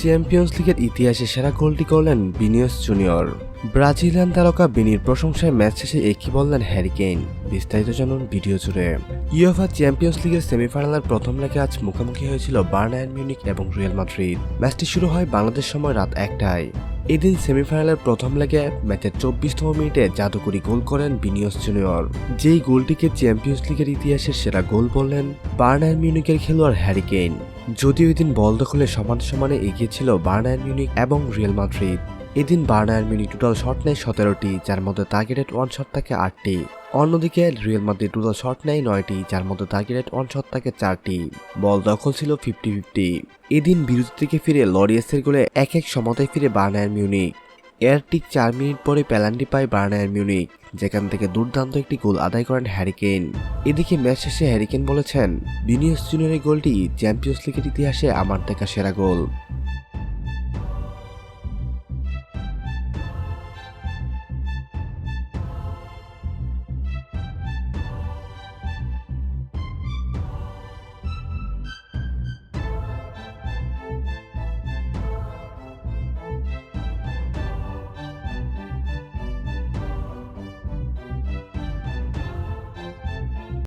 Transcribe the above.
Champions লিগের ইতিহাসে সেরা গোলটি করলেন বিনিয়স জুনিয়র। ব্রাজিলিয়ান তারকা বিনির প্রশংসায় ম্যাচ শেষে একই বললেন হ্যারি কেইন। বিস্তারিত জানুন ভিডিও জুড়ে। ইউএফা চ্যাম্পিয়ন্স লিগের সেমিফাইনালের প্রথম লেগে আজ মুখোমুখি হয়েছিল বার্নায়ন মিউনিক এবং রিয়াল মাদ্রিদ। ম্যাচটি শুরু হয় বাংলাদেশ সময় রাত একটায়। এদিন সেমিফাইনালের প্রথম লেগে ম্যাচের চব্বিশতম মিনিটে জাদুকরি গোল করেন বিনিয়স জুনিয়র। যেই গোলটিকে চ্যাম্পিয়ন্স লিগের ইতিহাসের সেরা গোল বললেন বার্নায়ন মিউনিকের খেলোয়াড় হ্যারি কেইন। যদিও এদিন বল দখলে সমান সমানে এগিয়েছিল বার্নায়ন মিউনিক এবং রিয়েল মাদ্রিদ। এদিন বার্নায়ন মিউনিক টোটাল শট নেয় সতেরোটি, যার মধ্যে টার্গেটেড ওয়ান শট থাকে আটটি। অন্যদিকে রিয়েল মাদ্রিদ টোটাল শট নেয় নয়টি, যার মধ্যে টার্গেটেড ওয়ান শট থাকে চারটি। বল দখল ছিল ফিফটি ফিফটি। এদিন বিরতি থেকে ফিরে লরিয়াসের গোলে এক এক সমতায় ফিরে বার্নার মিউনিক। এর ঠিক চার মিনিট পরে পেলান্টি পায় বার্নার মিউনিক, যেখান থেকে দুর্দান্ত একটি গোল আদায় করেন হ্যারিকেন এদিকে ম্যাচ শেষে হ্যারিকেন বলেছেন বিনিয়স জুনিয়রের গোলটি চ্যাম্পিয়ন্স লিগের ইতিহাসে আমার দেখা সেরা গোল।